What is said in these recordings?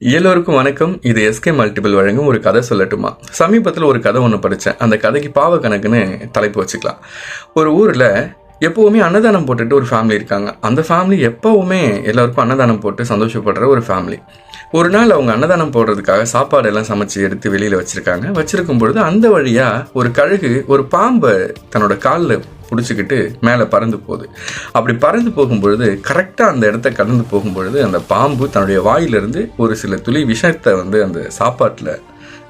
எல்லோருக்கும் வணக்கம். இது எஸ்கே மல்டிபிள் வழங்கும் ஒரு கதை சொல்லட்டுமா? சமீபத்தில் ஒரு கதை ஒன்று படித்தேன் அந்த கதைக்கு பாவ கணக்குன்னு தலைப்பு வச்சுக்கலாம். ஒரு ஊரில் எப்போவுமே அன்னதானம் போட்டுட்டு ஒரு ஃபேமிலி இருக்காங்க. அந்த ஃபேமிலி எப்போவுமே எல்லாருக்கும் அன்னதானம் போட்டு சந்தோஷப்படுற ஒரு ஃபேமிலி ஒரு நாள் அவங்க அன்னதானம் போடுறதுக்காக சாப்பாடு எல்லாம் சமைச்சு எடுத்து வெளியில் வச்சுருக்காங்க. வச்சுருக்கும் பொழுது அந்த வழியாக ஒரு கழுகு ஒரு பாம்பை தன்னோட காலில் பிடிச்சிக்கிட்டு மேலே பறந்து போகுது. அப்படி பறந்து போகும்பொழுது கரெக்டாக அந்த இடத்த கடந்து போகும்பொழுது அந்த பாம்பு தன்னுடைய வாயிலிருந்து ஒரு சில துளி விஷத்தை வந்து அந்த சாப்பாட்டில்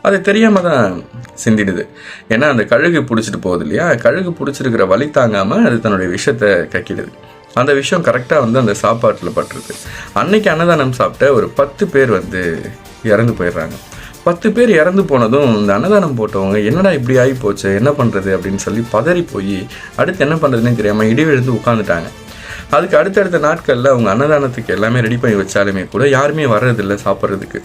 அது தெரியாமல் தான் சிந்திடுது. ஏன்னா அந்த கழுகு பிடிச்சிட்டு போகுது இல்லையா? கழுகு பிடிச்சிருக்கிற வழி தாங்காமல் அது தன்னுடைய விஷத்தை கக்கிடுது. அந்த விஷயம் கரெக்டாக வந்து அந்த சாப்பாட்டில் பட்டுருது அன்னைக்கு அன்னதானம் சாப்பிட்ட ஒரு பத்து பேர் வந்து இறந்து போயிடுறாங்க. பத்து பேர் இறந்து போனதும் இந்த அன்னதானம் போட்டவங்க என்னடா இப்படி ஆகி போச்சு என்ன பண்ணுறது அப்படின்னு சொல்லி பதறி போய் அடுத்து என்ன பண்ணுறதுன்னு தெரியாமல் இடிவெழுந்து உட்காந்துட்டாங்க அதுக்கு அடுத்தடுத்த நாட்களில் அவங்க அன்னதானத்துக்கு எல்லாமே ரெடி பண்ணி வச்சாலுமே கூட யாருமே வர்றதில்லை சாப்பிட்றதுக்கு.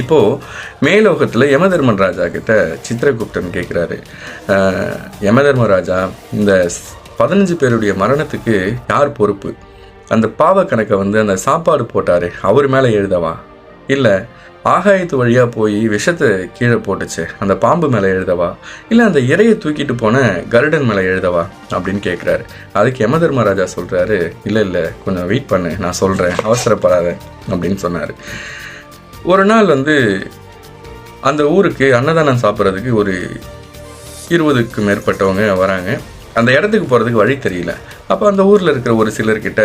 இப்போது மேலோகத்தில் யமதர்மன் ராஜா கிட்ட சித்திரகுப்தன் கேட்குறாரு யமதர்மராஜா இந்த பதினஞ்சு பேருடைய மரணத்துக்கு யார் பொறுப்பு? அந்த பாவ கணக்கை வந்து அந்த சாப்பாடு போட்டார் அவர் மேலே எழுதவா? இல்லை ஆகாயத்து வழியாக போய் விஷத்தை கீழே போட்டுச்சு. அந்த பாம்பு மேலே எழுதவா? இல்லை அந்த இறையை தூக்கிட்டு போன கருடன் மேலே எழுதவா? அப்படின்னு கேட்குறாரு அதுக்கு யம தர்மராஜா சொல்கிறாரு இல்லை இல்லை கொஞ்சம் வெயிட் பண்ணு நான் சொல்கிறேன் அவசரப்படாத அப்படின்னு சொன்னார். ஒரு நாள் வந்து அந்த ஊருக்கு அன்னதானம் சாப்பிட்றதுக்கு ஒரு இருபதுக்கு மேற்பட்டவங்க வராங்க. அந்த இடத்துக்கு போகிறதுக்கு வழி தெரியல. அப்போ அந்த ஊரில் இருக்கிற ஒரு சிலர்கிட்ட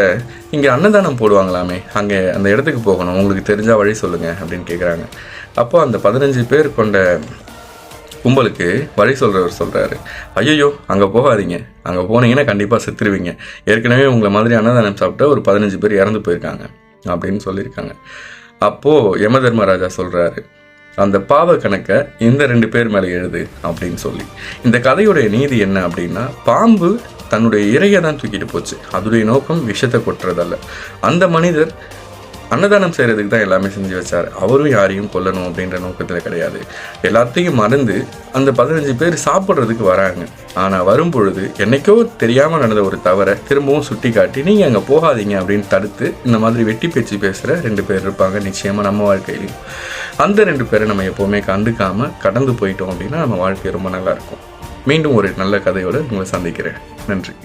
இங்கே அன்னதானம் போடுவாங்களாமே அங்கே அந்த இடத்துக்கு போகணும் உங்களுக்கு தெரிஞ்சால் வழி சொல்லுங்கள் அப்படின்னு கேட்குறாங்க அப்போ அந்த பதினஞ்சு பேர் கொண்ட கும்பலுக்கு வழி சொல்கிறவர் சொல்கிறாரு ஐயோ அங்கே போகாதீங்க அங்கே போனீங்கன்னா கண்டிப்பாக செத்துருவீங்க. ஏற்கனவே உங்களை மாதிரி அன்னதானம் சாப்பிட்டா ஒரு பதினஞ்சு பேர் இறந்து போயிருக்காங்க அப்படின்னு சொல்லியிருக்காங்க. அப்போது யம தர்மராஜா சொல்கிறாரு அந்த பாவ கணக்கை இந்த ரெண்டு பேர் மேலே எழுது அப்படின்னு சொல்லி. இந்த கதையுடைய நீதி என்ன அப்படின்னா பாம்பு தன்னுடைய இறையை தான் தூக்கிட்டு போச்சு. அதோடைய நோக்கம் விஷத்தை கொட்டுறதல்ல. அந்த மனிதர் அன்னதானம் செய்கிறதுக்கு தான் எல்லாமே செஞ்சு வச்சார். அவரும் யாரையும் கொல்லணும் அப்படின்ற நோக்கத்தில் கிடையாது. எல்லாத்தையும் மறந்து அந்த பதினஞ்சு பேர் சாப்பிட்றதுக்கு வராங்க. ஆனால் வரும்பொழுது என்னைக்கோ தெரியாமல் நடந்த ஒரு தவறை திரும்பவும் சுட்டி காட்டி நீங்கள் அங்கே போகாதீங்க அப்படின்னு தடுத்து இந்த மாதிரி வெட்டி பேச்சு பேசுகிற ரெண்டு பேர் இருப்பாங்க நிச்சயமாக நம்ம வாழ்க்கையிலையும் அந்த ரெண்டு பேரை நம்ம எப்போவுமே கண்டுக்காமல் கடந்து போயிட்டோம் அப்படின்னா நம்ம வாழ்க்கை ரொம்ப நல்லா இருக்கும். மீண்டும் ஒரு நல்ல கதையோடு உங்களை சந்திக்கிறேன். நன்றி.